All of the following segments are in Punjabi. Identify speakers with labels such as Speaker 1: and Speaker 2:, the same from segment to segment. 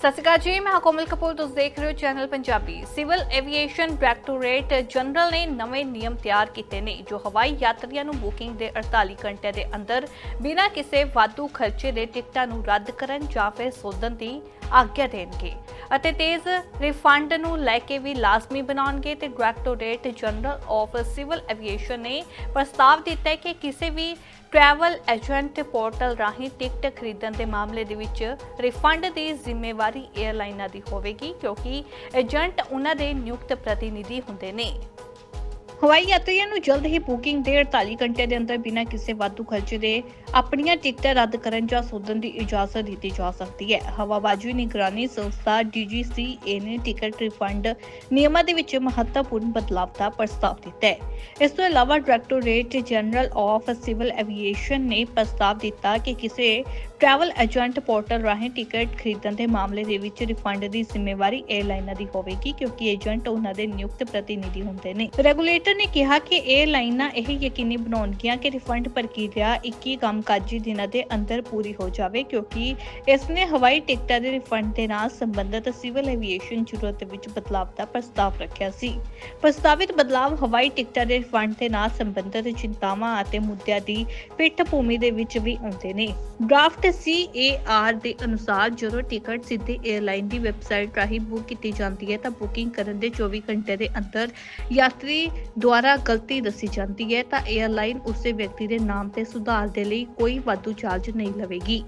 Speaker 1: ਸਤਿ ਸ਼੍ਰੀ ਅਕਾਲ ਜੀ, ਮੈਂ ਕੋਮਲ ਕਪੂਰ, ਤੁਸੀਂ ਦੇਖ ਰਹੇ ਹੋ channel Punjabi. Civil aviation directorate general ਨੇ ਨਵੇਂ ਨਿਯਮ ਤਿਆਰ ਕੀਤੇ ਨੇ, ਜੋ ਹਵਾਈ ਯਾਤਰੀਆਂ ਨੂੰ ਬੁਕਿੰਗ ਦੇ 48 ਘੰਟਿਆਂ ਦੇ ਅੰਦਰ ਬਿਨਾਂ ਕਿਸੇ ਵਾਧੂ ਖਰਚੇ ਦੇ ਟਿਕਟਾਂ ਨੂੰ ਰੱਦ ਕਰਨ ਜਾਂ ਫਿਰ ਸੋਧਣ ਦੀ ਆਗਿਆ ਦੇਣਗੇ। ਅਤੇ ਤੇਜ਼ ਰਿਫੰਡ ਨੂੰ ਲੈ ਕੇ ਵੀ ਲਾਜ਼ਮੀ ਬਣਾਉਣਗੇ ਤੇ directorate general of civil aviation ਨੇ ਪ੍ਰਸਤਾਵ ਦਿੱਤਾ ਹੈ ਕਿ ਕਿਸੇ ਵੀ ਟਰੈਵਲ ਏਜੰਟ ਪੋਰਟਲ ਰਾਹੀਂ ਟਿਕਟ ਖਰੀਦਣ ਦੇ ਮਾਮਲੇ ਦੇ ਵਿੱਚ ਰਿਫੰਡ ਦੀ ਜ਼ਿੰਮੇਵਾਰੀ 에ਅਰਲਾਈਨਾਂ ਦੀ ਹੋਵੇਗੀ, ਕਿਉਂਕਿ ਏਜੰਟ ਉਹਨਾਂ ਦੇ ਨਿਯੁਕਤ ਪ੍ਰਤੀਨਿਧੀ ਹੁੰਦੇ ਨੇ। ਹਵਾਈ ਯਾਤਰੀਆਂ ਨੂੰ ਜਲਦ ਹੀ ਬੁਕਿੰਗ ਦੇ 48 ਘੰਟੇ ਦੇ ਅੰਦਰ ਬਿਨਾਂ ਕਿਸੇ ਵਾਧੂ ਖਰਚੇ ਦੇ ਆਪਣੀਆਂ ਟਿਕਟਾਂ ਰੱਦ ਕਰਨ ਜਾਂ ਸੋਧਣ ਦੀ ਇਜਾਜ਼ਤ ਦਿੱਤੀ ਜਾ ਸਕਦੀ ਹੈ। ਹਵਾਬਾਜ਼ੀ ਨਿਗਰਾਨੀ ਸੰਸਥਾ DGCA ਨੇ ਟਿਕਟ ਰਿਫੰਡ ਨਿਯਮਾਂ ਦੇ ਵਿੱਚ ਮਹੱਤਵਪੂਰਨ ਬਦਲਾਅ ਦਾ ਪ੍ਰਸਤਾਵ ਦਿੱਤਾ ਹੈ। ਇਸ ਤੋਂ ਇਲਾਵਾ directorate general of civil aviation ਨੇ ਪ੍ਰਸਤਾਵ ਦਿੱਤਾ ਕਿ ਕਿਸੇ ਟਰੈਵਲ ਏਜੰਟ ਪੋਰਟਲ ਰਾਹੀਂ ਟਿਕਟ ਖਰੀਦਣ ਦੇ ਮਾਮਲੇ ਦੇ ਵਿੱਚ ਰਿਫੰਡ ਦੀ ਜ਼ਿੰਮੇਵਾਰੀ 에ਅਰਲਾਈਨਾਂ ਦੀ ਹੋਵੇਗੀ ਕਿਉਂਕਿ ਏਜੰਟ ਉਹਨਾਂ ਦੇ ਨਿਯੁਕਤ ਪ੍ਰਤੀਨਿਧੀ ਹੁੰਦੇ ਨੇ। ਰੈਗੂਲੇਟਰ ਨੇ ਕਿਹਾ ਕਿ 에ਅਰਲਾਈਨਾਂ ਇਹ ਯਕੀਨੀ ਬਣਾਉਣਗੀਆਂ ਕਿ ਰਿਫੰਡ ਪ੍ਰਕਿਰਿਆ 21 ਕੰਮਕਾਜੀ ਦਿਨਾਂ ਦੇ ਅੰਦਰ ਪੂਰੀ ਹੋ ਜਾਵੇ, ਕਿਉਂਕਿ ਇਸ ਨੇ ਹਵਾਈ ਟਿਕਟਾਂ ਦੇ ਰਿਫੰਡ ਦੇ ਨਾਲ ਸੰਬੰਧਿਤ ਸਿਵਲ ਐਵੀਏਸ਼ਨ ਜ਼ਰੂਰਤ ਵਿੱਚ ਬਦਲਾਅ ਦਾ ਪ੍ਰਸਤਾਵ ਰੱਖਿਆ ਸੀ। ਪ੍ਰਸਤਾਵਿਤ ਬਦਲਾਅ ਹਵਾਈ ਟਿਕਟਾਂ ਦੇ ਰਿਫੰਡ ਦੇ ਨਾਲ ਸੰਬੰਧਿਤ ਚਿੰਤਾਵਾਂ ਅਤੇ ਮੁੱਦਿਆਂ ਦੀ ਪਿੱਠ ਭੂਮੀ ਦੇ ਵਿੱਚ ਵੀ ਆਉਂਦੇ ਨੇ। ਡਰਾਫਟ CAR ਦੇ ਅਨੁਸਾਰ ਜਦੋਂ ਟਿਕਟ ਸਿੱਧੇ 에ਅਰਲਾਈਨ ਦੀ ਵੈਬਸਾਈਟ ਰਾਹੀਂ ਬੁੱਕ ਕੀਤੀ ਜਾਂਦੀ ਹੈ, ਤਾਂ ਬੁਕਿੰਗ ਕਰਨ ਦੇ 24 ਘੰਟੇ ਦੇ ਅੰਦਰ ਯਾਤਰੀ ਦੁਆਰਾ ਗਲਤੀ ਦੱਸੀ ਜਾਂਦੀ ਹੈ ਤਾਂ 에ਅਰਲਾਈਨ ਉਸੇ ਵਿਅਕਤੀ ਦੇ ਨਾਮ ਤੇ ਸੁਧਾਰ ਦੇ ਲਈ ਕੋਈ ਵਾਧੂ ਚਾਰਜ ਨਹੀਂ ਲਵੇਗੀ।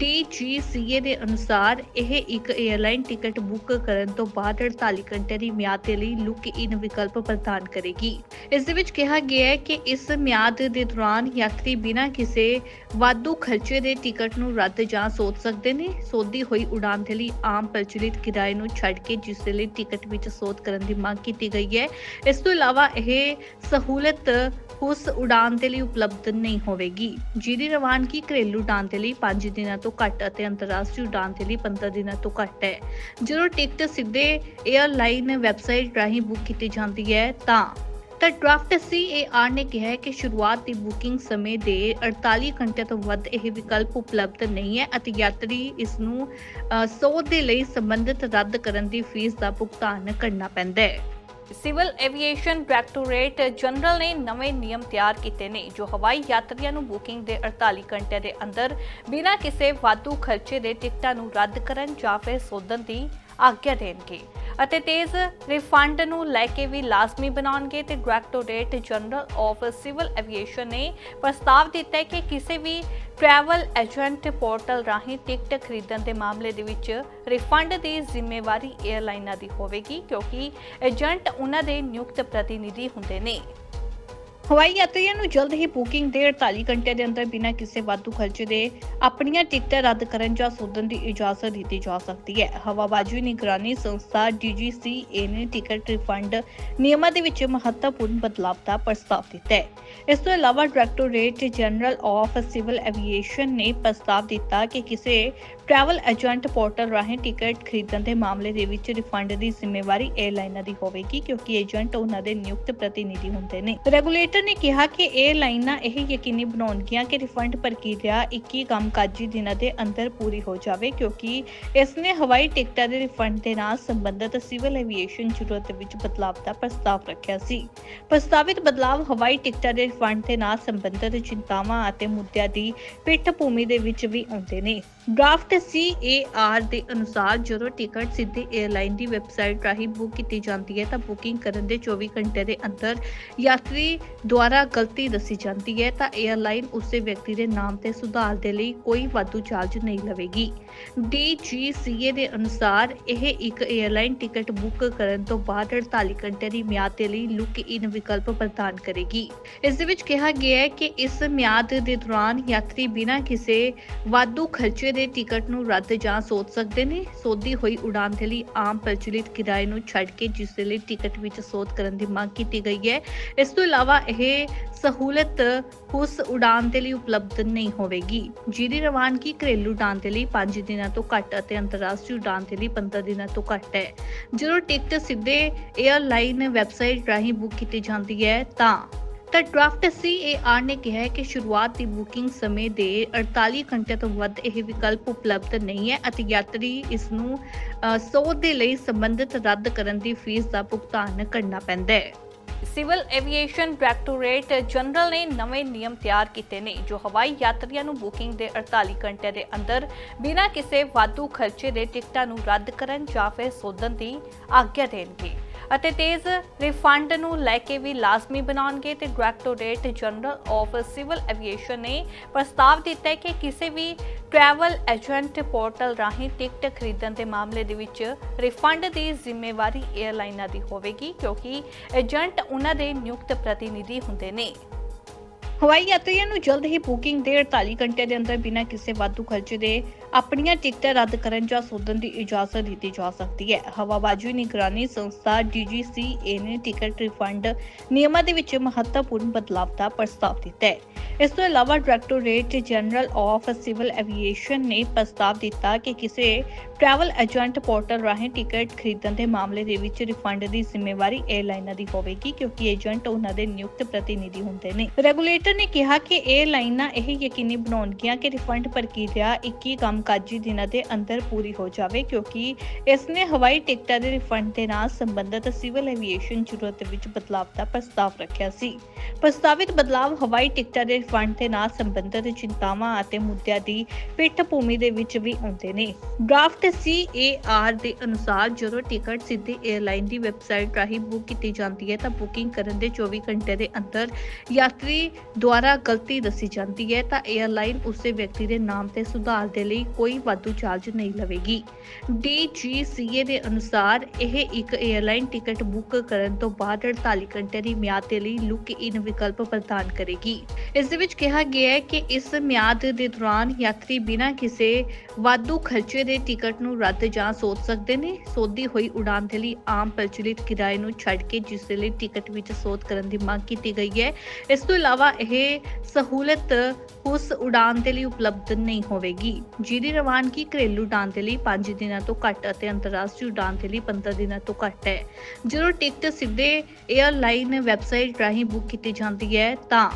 Speaker 1: DGCA ਦੇ ਅਨੁਸਾਰ ਇਹ ਇੱਕ 에ਅਰਲਾਈਨ ਟਿਕਟ ਬੁੱਕ ਕਰਨ ਤੋਂ ਬਾਅਦ 48 ਘੰਟੇ ਦੀ ਮਿਆਦ ਦੇ ਲਈ ਲੁੱਕ ਇਨ ਵਿਕਲਪ ਪ੍ਰਦਾਨ ਕਰੇਗੀ। ਇਸ ਦੇ ਵਿੱਚ ਕਿਹਾ ਗਿਆ ਹੈ ਕਿ ਇਸ ਮਿਆਦ ਦੇ ਦੌਰਾਨ ਯਾਤਰੀ ਬਿਨਾਂ ਕਿਸੇ ਵਾਧੂ ਖਰਚੇ ਦੇ ਟਿਕਟ ਨੂੰ ਰੱਦ ਜਾਂ ਸੋਧ ਸਕਦੇ ਨੇ। ਸੋਧੀ ਹੋਈ ਉਡਾਨ ਦੇ ਲਈ ਆਮ ਪ੍ਰਚਲਿਤ ਕਿਰਾਏ ਨੂੰ ਛੱਡ ਕੇ ਜਿਸ ਦੇ ਲਈ ਟਿਕਟ ਵਿੱਚ ਸੋਧ ਕਰਨ ਦੀ ਮੰਗ ਕੀਤੀ ਗਈ ਹੈ। ਇਸ ਤੋਂ ਇਲਾਵਾ ਇਹ ਸਹੂਲਤ ਉਸ ਉਡਾਨ ਦੇ ਲਈ ਉਪਲਬਧ ਨਹੀਂ ਹੋਵੇਗੀ। ਜਿਹਦੀ ਰਵਾਨਗੀ ਘਰੇਲੂ ਉਡਾਨ ਦੇ ਲਈ 5 ਦਿਨਾਂ ਤੋਂ ਘੱਟ ਅਤੇ ਅੰਤਰਰਾਸ਼ਟਰੀ ਉਡਾਨ ਦੇ ਲਈ 15 ਦਿਨਾਂ ਤੋਂ ਘੱਟ ਹੈ। ਜਦੋਂ ਟਿਕਟ ਸਿੱਧੇ 에ਅਰਲਾਈਨ ਵੈਬਸਾਈਟ ਰਾਹੀਂ ਬੁੱਕ ਕੀਤੀ ਜਾਂਦੀ ਹੈ ਤਾਂ ਤਾਂ ਡਰਾਫਟ CAR ਨੇ ਕਿਹਾ ਹੈ ਕਿ ਸ਼ੁਰੂਆਤ ਦੀ ਬੁਕਿੰਗ ਸਮੇਂ ਦੇ 48 ਘੰਟੇ ਤੋਂ ਵੱਧ ਇਹ ਵਿਕਲਪ ਉਪਲਬਧ ਨਹੀਂ ਹੈ ਅਤੇ ਯਾਤਰੀ ਇਸ ਨੂੰ ਅ, ਸੋਧ ਦੇ ਲਈ ਸੰਬੰਧਿਤ ਰੱਦ ਕਰਨ ਦੀ ਫੀਸ ਦਾ ਭੁਗਤਾਨ ਕਰਨਾ ਪੈਂਦਾ ਹੈ। ਸਿਵਲ ਐਵੀਏਸ਼ਨ ਡਾਇਰੈਕਟੋਰੇਟ ਜਨਰਲ ਨੇ ਨਵੇਂ ਨਿਯਮ ਤਿਆਰ ਕੀਤੇ ਨੇ, ਜੋ ਹਵਾਈ ਯਾਤਰੀਆਂ ਨੂੰ ਬੁਕਿੰਗ ਦੇ 48 ਘੰਟਿਆਂ ਦੇ ਅੰਦਰ ਬਿਨਾਂ ਕਿਸੇ ਵਾਧੂ ਖਰਚੇ ਦੇ ਟਿਕਟਾਂ ਨੂੰ ਰੱਦ ਕਰਨ ਜਾਂ ਫਿਰ ਸੋਧਣ ਦੀ ਆਗਿਆ ਦੇਣਗੇ। ਅਤੇ ਤੇਜ਼ ਰਿਫੰਡ ਨੂੰ ਲੈ ਕੇ ਵੀ ਲਾਜ਼ਮੀ ਬਣਾਉਣਗੇ ਤੇ directorate general of civil aviation ਨੇ ਪ੍ਰਸਤਾਵ ਦਿੱਤਾ ਹੈ ਕਿ ਕਿਸੇ ਵੀ ਟਰੈਵਲ ਏਜੰਟ ਪੋਰਟਲ ਰਾਹੀਂ ਟਿਕਟ ਖਰੀਦਣ ਦੇ ਮਾਮਲੇ ਦੇ ਵਿੱਚ ਰਿਫੰਡ ਦੀ ਜ਼ਿੰਮੇਵਾਰੀ 에ਅਰਲਾਈਨਾਂ ਦੀ ਹੋਵੇਗੀ, ਕਿਉਂਕਿ ਏਜੰਟ ਉਹਨਾਂ ਦੇ ਨਿਯੁਕਤ ਪ੍ਰਤੀਨਿਧੀ ਹੁੰਦੇ ਨੇ। ਹਵਾਈ ਯਾਤਰੀਆਂ ਨੂੰ ਜਲਦ ਹੀ ਬੁਕਿੰਗ ਦੇ 48 ਘੰਟੇ ਦੇ ਅੰਦਰ ਬਿਨਾਂ ਕਿਸੇ ਵਾਧੂ ਖਰਚੇ ਦੇ ਆਪਣੀਆਂ ਟਿਕਟਾਂ ਰੱਦ ਕਰਨ ਜਾਂ ਸੋਧਣ ਦੀ ਇਜਾਜ਼ਤ ਦਿੱਤੀ ਜਾ ਸਕਦੀ ਹੈ। ਹਵਾਬਾਜ਼ੀ ਨਿਗਰਾਨੀ ਸੰਸਥਾ DGCA ਨੇ ਟਿਕਟ ਰਿਫੰਡ ਨਿਯਮਾਂ ਦੇ ਵਿੱਚ ਮਹੱਤਵਪੂਰਨ ਬਦਲਾਅ ਦਾ ਪ੍ਰਸਤਾਵ ਦਿੱਤਾ ਹੈ। ਇਸ ਤੋਂ ਇਲਾਵਾ directorate general of civil aviation ਨੇ ਪ੍ਰਸਤਾਵ ਦਿੱਤਾ ਕਿ ਕਿਸੇ ਟਰੈਵਲ ਏਜੰਟ ਪੋਰਟਲ ਰਾਹੀਂ ਟਿਕਟ ਖਰੀਦਣ ਦੇ ਮਾਮਲੇ ਦੇ ਵਿੱਚ ਰਿਫੰਡ ਦੀ ਜ਼ਿੰਮੇਵਾਰੀ 에ਅਰਲਾਈਨਾਂ ਦੀ ਹੋਵੇਗੀ, ਕਿਉਂਕਿ ਏਜੰਟ ਉਹਨਾਂ ਦੇ ਨਿਯੁਕਤ ਪ੍ਰਤੀਨਿਧੀ ਹੁੰਦੇ ਨੇ। ਰੈਗੂਲੇਟਰ ਨੇ ਕਿਹਾ ਕਿ 에ਅਰਲਾਈਨਾਂ ਇਹ ਯਕੀਨੀ ਬਣਾਉਣਗੀਆਂ ਕਿ ਰਿਫੰਡ ਪ੍ਰਕਿਰਿਆ 21 ਕੰਮਕਾਜੀ ਦਿਨਾਂ ਦੇ ਅੰਦਰ ਪੂਰੀ ਹੋ ਜਾਵੇ, ਕਿਉਂਕਿ ਇਸ ਨੇ ਹਵਾਈ ਟਿਕਟਾਂ ਦੇ ਰਿਫੰਡ ਦੇ ਨਾਲ ਸੰਬੰਧਿਤ ਸਿਵਲ ਐਵੀਏਸ਼ਨ ਜ਼ਰੂਰਤ ਵਿੱਚ ਬਦਲਾਅ ਦਾ ਪ੍ਰਸਤਾਵ ਰੱਖਿਆ ਸੀ। ਪ੍ਰਸਤਾਵਿਤ ਬਦਲਾਅ ਹਵਾਈ ਟਿਕਟਾਂ ਦੇ ਰਿਫੰਡ ਦੇ ਨਾਲ ਸੰਬੰਧਿਤ ਚਿੰਤਾਵਾਂ ਅਤੇ ਮੁੱਦਿਆਂ ਦੀ ਪਿੱਠ ਭੂਮੀ ਦੇ ਵਿੱਚ ਵੀ ਆਉਂਦੇ ਨੇ। ਡਰਾਫਟ ਤੇ ਸੀਏਆਰ ਦੇ ਅਨੁਸਾਰ ਜਦੋਂ ਟਿਕਟ ਸਿੱਧੇ 에ਅਰਲਾਈਨ ਦੀ ਵੈਬਸਾਈਟ ਰਾਹੀਂ ਬੁੱਕ ਕੀਤੀ ਜਾਂਦੀ ਹੈ ਤਾਂ ਬੁਕਿੰਗ ਕਰਨ ਦੇ 24 ਘੰਟੇ ਦੇ ਅੰਦਰ ਯਾਤਰੀ ਦੁਆਰਾ ਗਲਤੀ ਦੱਸੀ ਜਾਂਦੀ ਹੈ ਤਾਂ 에ਅਰਲਾਈਨ ਉਸੇ ਵਿਅਕਤੀ ਦੇ ਨਾਮ ਤੇ ਸੁਧਾਰ ਦੇ ਲਈ ਕੋਈ ਵਾਧੂ ਚਾਰਜ ਨਹੀਂ ਲਵੇਗੀ। ਡੀਜੀਸੀਏ ਦੇ ਅਨੁਸਾਰ ਇਹ ਇੱਕ 에ਅਰਲਾਈਨ ਟਿਕਟ ਬੁੱਕ ਕਰਨ ਤੋਂ ਬਾਅਦ 48 ਘੰਟੇ ਦੀ ਮਿਆਦ ਦੇ ਲਈ ਲੁੱਕ ਇਨ ਵਿਕਲਪ ਪ੍ਰਦਾਨ ਕਰੇਗੀ। ਇਸ ਦੇ ਵਿੱਚ ਕਿਹਾ ਗਿਆ ਹੈ ਕਿ ਇਸ ਮਿਆਦ ਦੇ ਦੌਰਾਨ ਯਾਤਰੀ ਬਿਨਾਂ ਕਿਸੇ ਵਾਧੂ ਖਰਚੇ ਦੇ ਟਿਕਟ ਨੂੰ ਰੱਦ ਜਾਂ ਸੋਧ ਸਕਦੇ ਨੇ? ਸੋਧੀ ਹੋਈ ਉਡਾਨ ਦੇ ਲਈ ਆਮ ਪ੍ਰਚਲਿਤ ਕਿਰਾਏ ਨੂੰ ਛੱਡ ਕੇ ਜਿਸ ਦੇ ਲਈ ਟਿਕਟ ਵਿੱਚ ਸੋਧ ਕਰਨ ਦੀ ਮੰਗ ਕੀਤੀ ਗਈ ਹੈ। ਇਸ ਤੋਂ ਇਲਾਵਾ ਇਹ ਸਹੂਲਤ ਉਸ ਉਡਾਨ ਦੇ ਲਈ ਉਪਲਬਧ ਨਹੀਂ ਹੋਵੇਗੀ। ਜਿਹਦੀ ਰਵਾਨਗੀ ਘਰੇਲੂ ਉਡਾਨ ਦੇ ਲਈ 5 ਦਿਨਾਂ ਤੋਂ ਘੱਟ ਅਤੇ ਅੰਤਰਰਾਸ਼ਟਰੀ ਉਡਾਨ ਦੇ ਲਈ 15 ਦਿਨਾਂ ਤੋਂ ਘੱਟ ਹੈ। ਜਦੋਂ ਟਿਕਟ ਸਿੱਧੇ 에ਅਰਲਾਈਨ ਵੈਬਸਾਈਟ ਰਾਹੀਂ ਬੁੱਕ ਕੀਤੀ ਜਾਂਦੀ ਹੈ ਤਾਂ ਤਾਂ ਡਰਾਫਟ ਸੀਏਆਰ ਨੇ ਕਿਹਾ ਹੈ ਕਿ ਸ਼ੁਰੂਆਤ ਦੀ ਬੁਕਿੰਗ ਸਮੇਂ ਦੇ 48 ਘੰਟੇ ਤੋਂ ਵੱਧ ਇਹ ਵਿਕਲਪ ਉਪਲਬਧ ਨਹੀਂ ਹੈ ਅਤੇ ਯਾਤਰੀ ਇਸ ਨੂੰ ਸੋਧ ਦੇ ਲਈ ਸੰਬੰਧਿਤ ਰੱਦ ਕਰਨ ਦੀ ਫੀਸ ਦਾ ਭੁਗਤਾਨ ਕਰਨਾ ਪੈਂਦਾ ਹੈ। ਸਿਵਲ ਐਵੀਏਸ਼ਨ ਡਾਇਰੈਕਟੋਰੇਟ ਜਨਰਲ ਨੇ ਨਵੇਂ ਨਿਯਮ ਤਿਆਰ ਕੀਤੇ ਨੇ, ਜੋ ਹਵਾਈ ਯਾਤਰੀਆਂ ਨੂੰ ਬੁਕਿੰਗ ਦੇ 48 ਘੰਟੇ ਦੇ ਅੰਦਰ ਬਿਨਾਂ ਕਿਸੇ ਵਾਧੂ ਖਰਚੇ ਦੇ ਟਿਕਟਾਂ ਨੂੰ ਰੱਦ ਕਰਨ ਜਾਂ ਫਿਰ ਸੋਧਣ ਦੀ ਆਗਿਆ ਦੇਣਗੇ। ਅਤੇ ਤੇਜ਼ ਰਿਫੰਡ ਨੂੰ ਲੈ ਕੇ ਵੀ ਲਾਜ਼ਮੀ ਬਣਾਉਣਗੇ ਤੇ directorate general of civil aviation ਨੇ ਪ੍ਰਸਤਾਵ ਦਿੱਤਾ ਹੈ ਕਿ ਕਿਸੇ ਵੀ ਟਰੈਵਲ ਏਜੰਟ ਪੋਰਟਲ ਰਾਹੀਂ ਟਿਕਟ ਖਰੀਦਣ ਦੇ ਮਾਮਲੇ ਦੇ ਵਿੱਚ ਰਿਫੰਡ ਦੀ ਜ਼ਿੰਮੇਵਾਰੀ 에ਅਰਲਾਈਨਾਂ ਦੀ ਹੋਵੇਗੀ, ਕਿਉਂਕਿ ਏਜੰਟ ਉਹਨਾਂ ਦੇ ਨਿਯੁਕਤ ਪ੍ਰਤੀਨਿਧੀ ਹੁੰਦੇ ਨੇ। ਹਵਾਈ ਯਾਤਰੀਆਂ ਨੂੰ ਜਲਦ ਹੀ ਬੁਕਿੰਗ ਦੇ 48 ਘੰਟੇ ਦੇ ਅੰਦਰ ਬਿਨਾਂ ਕਿਸੇ ਵਾਧੂ ਖਰਚੇ ਦੇ ਆਪਣੀਆਂ ਟਿਕਟਾਂ ਰੱਦ ਕਰਨ ਜਾਂ ਸੋਧਣ ਦੀ ਇਜਾਜ਼ਤ ਦਿੱਤੀ ਜਾ ਸਕਦੀ ਹੈ। ਹਵਾਬਾਜ਼ੀ ਨਿਗਰਾਨੀ ਸੰਸਥਾ DGCA ਨੇ ਟਿਕਟ ਰਿਫੰਡ ਨਿਯਮਾਂ ਦੇ ਵਿੱਚ ਮਹੱਤਵਪੂਰਨ ਬਦਲਾਅ ਦਾ ਪ੍ਰਸਤਾਵ ਦਿੱਤਾ ਹੈ। ਇਸ ਤੋਂ ਇਲਾਵਾ directorate general of civil aviation ਨੇ ਪ੍ਰਸਤਾਵ ਦਿੱਤਾ ਕਿ ਕਿਸੇ ਟਰੈਵਲ ਏਜੰਟ ਪੋਰਟਲ ਰਾਹੀਂ ਟਿਕਟ ਖਰੀਦਣ ਦੇ ਮਾਮਲੇ ਦੇ ਵਿੱਚ ਰਿਫੰਡ ਦੀ ਜ਼ਿੰਮੇਵਾਰੀ 에ਅਰਲਾਈਨਾਂ ਦੀ ਹੋਵੇਗੀ, ਕਿਉਂਕਿ ਏਜੰਟ ਉਹਨਾਂ ਦੇ ਨਿਯੁਕਤ ਪ੍ਰਤੀਨਿਧੀ ਹੁੰਦੇ ਨੇ। ਰੈਗੂਲੇਟਰ ਨੇ ਕਿਹਾ ਕਿ 에ਅਰਲਾਈਨਾਂ ਇਹ ਯਕੀਨੀ ਬਣਾਉਣਗੀਆਂ ਕਿ ਰਿਫੰਡ ਪ੍ਰਕਿਰਿਆ 21 ਕੰਮਕਾਜੀ ਦਿਨਾਂ ਦੇ ਅੰਦਰ ਪੂਰੀ ਹੋ ਜਾਵੇ ਕਿਉਂਕਿ ਇਸ ਨੇ ਹਵਾਈ ਟਿਕਟਾਂ ਦੇ ਰਿਫੰਡ ਦੇ ਨਾਲ ਸੰਬੰਧਿਤ ਸਿਵਲ ਐਵੀਏਸ਼ਨ ਜ਼ਰੂਰਤ ਵਿੱਚ ਬਦਲਾਅ ਦਾ ਪ੍ਰਸਤਾਵ ਰੱਖਿਆ ਸੀ ਪ੍ਰਸਤਾਵਿਤ ਬਦਲਾਅ ਹਵਾਈ ਟਿਕਟਾਂ ਦੇ ਰਿਫੰਡ ਦੇ ਨਾਲ ਸੰਬੰਧਿਤ ਚਿੰਤਾਵਾਂ ਅਤੇ ਮੁੱਦਿਆਂ ਦੀ ਪਿੱਠ ਭੂਮੀ ਦੇ ਵਿੱਚ ਵੀ ਆਉਂਦੇ ਨੇ ਡਰਾਫਟ ਸੀਏਆਰ ਦੇ ਅਨੁਸਾਰ ਜਦੋਂ ਟਿਕਟ ਸਿੱਧੀ 에ਅਰਲਾਈਨ ਦੀ ਵੈਬਸਾਈਟ ਰਾਹੀਂ ਬੁੱਕ ਕੀਤੀ ਜਾਂਦੀ ਹੈ ਤਾਂ ਬੁਕਿੰਗ ਕਰਨ ਦੇ 24 ਘੰਟੇ ਦੇ ਅੰਦਰ ਯਾਤਰੀ ਦੁਆਰਾ ਗਲਤੀ ਦੱਸੀ ਜਾਂਦੀ ਹੈ ਤਾਂ 에ਅਰਲਾਈਨ ਉਸੇ ਵਿਅਕਤੀ ਦੇ ਨਾਮ ਤੇ ਸੁਧਾਰ ਦੇ ਲਈ ਕੋਈ ਵਾਧੂ ਚਾਰਜ ਨਹੀਂ ਲਵੇਗੀ। DGCA ਦੇ ਅਨੁਸਾਰ ਇਹ ਇੱਕ 에ਅਰਲਾਈਨ ਟਿਕਟ ਬੁੱਕ ਕਰਨ ਤੋਂ ਬਾਅਦ 48 ਘੰਟੇ ਦੀ ਮਿਆਦ ਦੇ ਲਈ ਲੁੱਕ ਇਨ ਵਿਕਲਪ ਪ੍ਰਦਾਨ ਕਰੇਗੀ। ਇਸ ਦੇ ਵਿੱਚ ਕਿਹਾ ਗਿਆ ਹੈ ਕਿ ਇਸ ਮਿਆਦ ਦੇ ਦੌਰਾਨ ਯਾਤਰੀ ਬਿਨਾਂ ਕਿਸੇ ਵਾਧੂ ਖਰਚੇ ਦੇ ਟਿਕਟ ਨੂੰ ਰੱਦ ਜਾਂ ਸੋਧ ਸਕਦੇ ਨੇ। ਸੋਧੀ ਹੋਈ ਉਡਾਨ ਦੇ ਲਈ ਆਮ ਪ੍ਰਚਲਿਤ ਕਿਰਾਏ ਨੂੰ ਛੱਡ ਕੇ ਜਿਸ ਦੇ ਲਈ ਟਿਕਟ ਵਿੱਚ ਸੋਧ ਕਰਨ ਦੀ ਮੰਗ ਕੀਤੀ ਗਈ ਹੈ। ਇਸ ਤੋਂ ਇਲਾਵਾ ਇਹ ਸਹੂਲਤ ਉਸ ਉਡਾਨ ਦੇ ਲਈ ਉਪਲਬਧ ਨਹੀਂ ਹੋਵੇਗੀ। ਜਿਹਦੀ ਰਵਾਨਗੀ ਘਰੇਲੂ ਉਡਾਨ ਦੇ ਲਈ 5 ਦਿਨਾਂ ਤੋਂ ਘੱਟ ਅਤੇ ਅੰਤਰਰਾਸ਼ਟਰੀ ਉਡਾਨ ਦੇ ਲਈ 15 ਦਿਨਾਂ ਤੋਂ ਘੱਟ ਹੈ। ਜਦੋਂ ਟਿਕਟ ਸਿੱਧੇ 에ਅਰਲਾਈਨ ਵੈਬਸਾਈਟ ਰਾਹੀਂ ਬੁੱਕ ਕੀਤੀ ਜਾਂਦੀ ਹੈ ਤਾਂ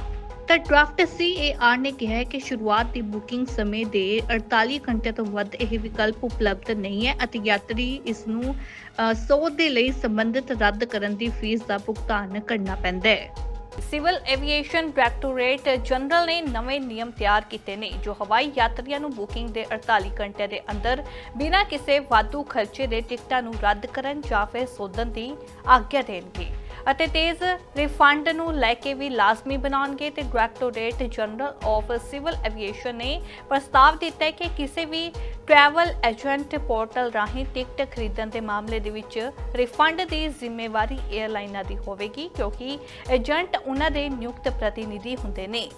Speaker 1: ਤਾਂ ਡਰਾਫਟ ਸੀਏਆਰ ਨੇ ਕਿਹਾ ਹੈ ਕਿ ਸ਼ੁਰੂਆਤ ਦੀ ਬੁਕਿੰਗ ਸਮੇਂ ਦੇ 48 ਘੰਟੇ ਤੋਂ ਵੱਧ ਇਹ ਵਿਕਲਪ ਉਪਲਬਧ ਨਹੀਂ ਹੈ ਅਤੇ ਯਾਤਰੀ ਇਸ ਨੂੰ ਅ, ਦੇ ਲਈ ਸੰਬੰਧਿਤ ਰੱਦ ਕਰਨ ਦੀ ਫੀਸ ਦਾ ਭੁਗਤਾਨ ਕਰਨਾ ਪੈਂਦਾ ਹੈ। ਸਿਵਲ ਐਵੀਏਸ਼ਨ ਡਾਇਰੈਕਟੋਰੇਟ ਜਨਰਲ ਨੇ ਨਵੇਂ ਨਿਯਮ ਤਿਆਰ ਕੀਤੇ ਨੇ, ਜੋ ਹਵਾਈ ਯਾਤਰੀਆਂ ਨੂੰ ਬੁਕਿੰਗ ਦੇ 48 ਘੰਟੇ ਦੇ ਅੰਦਰ ਬਿਨਾਂ ਕਿਸੇ ਵਾਧੂ ਖਰਚੇ ਦੇ ਟਿਕਟਾਂ ਨੂੰ ਰੱਦ ਕਰਨ ਜਾਂ ਫਿਰ ਸੋਧਣ ਦੀ ਆਗਿਆ ਦੇਣਗੇ। ਅਤੇ ਤੇਜ਼ ਰਿਫੰਡ ਨੂੰ ਲੈ ਕੇ ਵੀ ਲਾਜ਼ਮੀ ਬਣਾਉਣਗੇ ਤੇ directorate general of civil aviation ਨੇ ਪ੍ਰਸਤਾਵ ਦਿੱਤਾ ਹੈ ਕਿ ਕਿਸੇ ਵੀ ਟਰੈਵਲ ਏਜੰਟ ਪੋਰਟਲ ਰਾਹੀਂ ਟਿਕਟ ਖਰੀਦਣ ਦੇ ਮਾਮਲੇ ਦੇ ਵਿੱਚ ਰਿਫੰਡ ਦੀ ਜ਼ਿੰਮੇਵਾਰੀ 에ਅਰਲਾਈਨਾਂ ਦੀ ਹੋਵੇਗੀ, ਕਿਉਂਕਿ ਏਜੰਟ ਉਹਨਾਂ ਦੇ ਨਿਯੁਕਤ ਪ੍ਰਤੀਨਿਧੀ ਹੁੰਦੇ ਨੇ।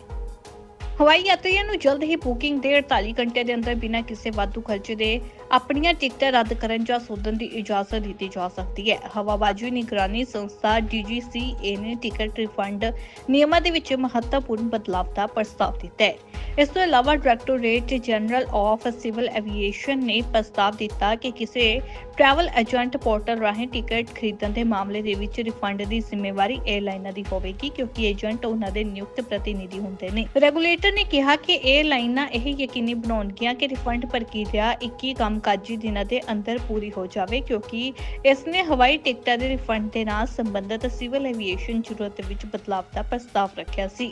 Speaker 1: ਹਵਾਈ ਯਾਤਰੀਆਂ ਨੂੰ ਜਲਦ ਹੀ ਬੁਕਿੰਗ ਦੇ 48 ਘੰਟੇ ਦੇ ਅੰਦਰ ਬਿਨਾਂ ਕਿਸੇ ਵਾਧੂ ਖਰਚੇ ਦੇ ਆਪਣੀਆਂ ਟਿਕਟਾਂ ਰੱਦ ਕਰਨ ਜਾਂ ਸੋਧਣ ਦੀ ਇਜਾਜ਼ਤ ਦਿੱਤੀ ਜਾ ਸਕਦੀ ਹੈ। ਹਵਾਬਾਜ਼ੀ ਨਿਗਰਾਨੀ ਸੰਸਥਾ DGCA ਨੇ ਟਿਕਟ ਰਿਫੰਡ ਨਿਯਮਾਂ ਦੇ ਵਿੱਚ ਮਹੱਤਵਪੂਰਨ ਬਦਲਾਅ ਦਾ ਪ੍ਰਸਤਾਵ ਦਿੱਤਾ ਹੈ। ਇਸ ਤੋਂ ਇਲਾਵਾ directorate general of civil aviation ਨੇ ਪ੍ਰਸਤਾਵ ਦਿੱਤਾ ਕਿ ਕਿਸੇ ਟਰੈਵਲ ਏਜੰਟ ਪੋਰਟਲ ਰਾਹੀਂ ਟਿਕਟ ਖਰੀਦਣ ਦੇ ਮਾਮਲੇ ਦੇ ਵਿੱਚ ਰਿਫੰਡ ਦੀ ਜ਼ਿੰਮੇਵਾਰੀ 에ਅਰਲਾਈਨਾਂ ਦੀ ਹੋਵੇਗੀ, ਕਿਉਂਕਿ ਏਜੰਟ ਉਹਨਾਂ ਦੇ ਨਿਯੁਕਤ ਪ੍ਰਤੀਨਿਧੀ ਹੁੰਦੇ ਨੇ। ਰੈਗੂਲੇਟਰ ਨੇ ਕਿਹਾ ਕਿ 에ਅਰਲਾਈਨਾਂ ਇਹ ਯਕੀਨੀ ਬਣਾਉਣਗੀਆਂ ਕਿ ਰਿਫੰਡ ਪ੍ਰਕਿਰਿਆ 21 ਕੰਮਕਾਜੀ ਦਿਨਾਂ ਦੇ ਅੰਦਰ ਪੂਰੀ ਹੋ ਜਾਵੇ, ਕਿਉਂਕਿ ਇਸ ਨੇ ਹਵਾਈ ਟਿਕਟਾਂ ਦੇ ਰਿਫੰਡ ਦੇ ਨਾਲ ਸੰਬੰਧਿਤ ਸਿਵਲ ਐਵੀਏਸ਼ਨ ਜ਼ਰੂਰਤ ਵਿੱਚ ਬਦਲਾਅ ਦਾ ਪ੍ਰਸਤਾਵ ਰੱਖਿਆ ਸੀ।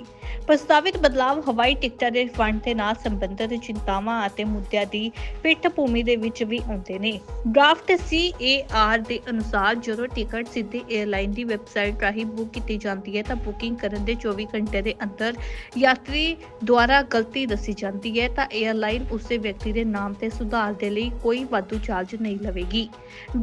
Speaker 1: ਪ੍ਰਸਤਾਵਿਤ ਬਦਲਾਅ ਹਵਾਈ ਟਿਕਟਾਂ ਦੇ ਰਿਫੰਡ ਦੇ ਨਾਲ ਸੰਬੰਧਿਤ ਚਿੰਤਾਵਾਂ ਅਤੇ ਮੁੱਦਿਆਂ ਦੀ ਪਿੱਠ ਭੂਮੀ ਦੇ ਵਿੱਚ ਵੀ ਆਉਂਦੇ ਨੇ। ਡਰਾਫਟ ਸੀਏਆਰ ਦੇ ਅਨੁਸਾਰ ਜਦੋਂ ਟਿਕਟ ਸਿੱਧੀ 에ਅਰਲਾਈਨ ਦੀ ਵੈਬਸਾਈਟ ਰਾਹੀਂ ਬੁੱਕ ਕੀਤੀ ਜਾਂਦੀ ਹੈ ਤਾਂ ਬੁਕਿੰਗ ਕਰਨ ਦੇ 24 ਘੰਟੇ ਦੇ ਅੰਦਰ ਯਾਤਰੀ ਦੁਆਰਾ ਗਲਤੀ ਦੱਸੀ ਜਾਂਦੀ ਹੈ ਤਾਂ 에ਅਰਲਾਈਨ ਉਸੇ ਵਿਅਕਤੀ ਦੇ ਨਾਮ ਤੇ ਸੁਧਾਰ ਦੇ ਲਈ ਕੋਈ ਵਾਧੂ ਚਾਰਜ ਨਹੀਂ ਲਵੇਗੀ।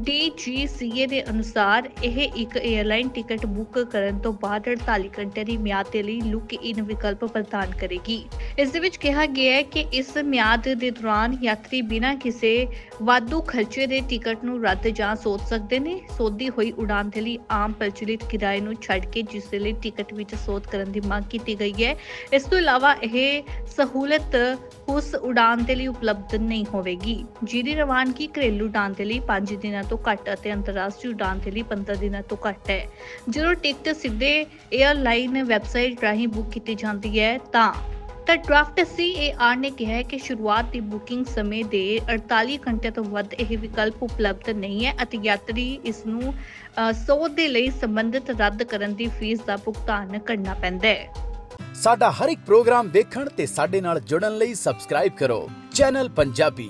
Speaker 1: DGCA ਦੇ ਅਨੁਸਾਰ ਇਹ ਇੱਕ 에ਅਰਲਾਈਨ ਟਿਕਟ ਬੁੱਕ ਕਰਨ ਤੋਂ ਬਾਅਦ 48 ਘੰਟੇ ਦੀ ਮਿਆਦ ਦੇ ਲਈ ਲੁੱਕ ਇਨ ਵਿਕਲਪ ਪ੍ਰਦਾਨ ਕਰੇਗੀ। ਇਸ ਦੇ ਵਿੱਚ ਕਿਹਾ ਗਿਆ ਹੈ ਕਿ ਇਸ ਮਿਆਦ ਦੇ ਦੌਰਾਨ ਯਾਤਰੀ ਬਿਨਾਂ ਕਿਸੇ ਵਾਧੂ ਖਰਚੇ ਦੇ ਟਿਕਟ ਨੂੰ ਰੱਦ ਜਾਂ ਸੋਧ ਸਕਦੇ ਨੇ। ਸੋਧੀ ਹੋਈ ਉਡਾਨ ਦੇ ਲਈ ਆਮ ਪ੍ਰਚਲਿਤ ਕਿਰਾਏ ਨੂੰ ਛੱਡ ਕੇ ਜਿਸ ਦੇ ਲਈ ਟਿਕਟ ਵਿੱਚ ਸੋਧ ਕਰਨ ਦੀ ਮੰਗ ਕੀਤੀ ਗਈ ਹੈ। ਇਸ ਤੋਂ ਇਲਾਵਾ ਇਹ ਸਹੂਲਤ ਉਸ ਉਡਾਨ ਦੇ ਲਈ ਉਪਲਬਧ ਨਹੀਂ ਹੋਵੇਗੀ। ਜਿਹਦੀ ਰਵਾਨਗੀ ਘਰੇਲੂ ਉਡਾਨ ਦੇ ਲਈ 5 ਦਿਨਾਂ ਤੋਂ ਘੱਟ ਅਤੇ ਅੰਤਰਰਾਸ਼ਟਰੀ ਉਡਾਨ ਦੇ ਲਈ 15 ਦਿਨਾਂ ਤੋਂ ਘੱਟ ਹੈ। ਜਦੋਂ ਟਿਕਟ ਸਿੱਧੇ 에ਅਰਲਾਈਨ ਵੈਬਸਾਈਟ ਰਾਹੀਂ ਬੁੱਕ ਕੀਤੀ ਜਾਂਦੀ ਹੈ, ਤਾਂ ਤਾਂ ਡਰਾਫਟ ਸੀਏਆਰ ਨੇ ਕਿਹਾ ਕਿ ਸ਼ੁਰੂਆਤ ਦੀ ਬੁਕਿੰਗ ਸਮੇਂ ਦੇ 48 ਘੰਟੇ ਤੋਂ ਵੱਧ ਇਹ ਵਿਕਲਪ ਉਪਲਬਧ ਨਹੀਂ ਹੈ ਅਤੇ ਯਾਤਰੀ ਇਸ ਨੂੰ ਸੋਧ ਦੇ ਲਈ ਸੰਬੰਧਿਤ ਰੱਦ ਕਰਨ ਦੀ ਫੀਸ ਦਾ ਭੁਗਤਾਨ ਕਰਨਾ ਪੈਂਦਾ ਹੈ।
Speaker 2: ਸਾਡਾ ਹਰ ਇੱਕ ਪ੍ਰੋਗਰਾਮ ਦੇਖਣ ਤੇ ਸਾਡੇ ਨਾਲ ਜੁੜਨ ਲਈ ਸਬਸਕ੍ਰਾਈਬ ਕਰੋ। ਚੈਨਲ ਪੰਜਾਬੀ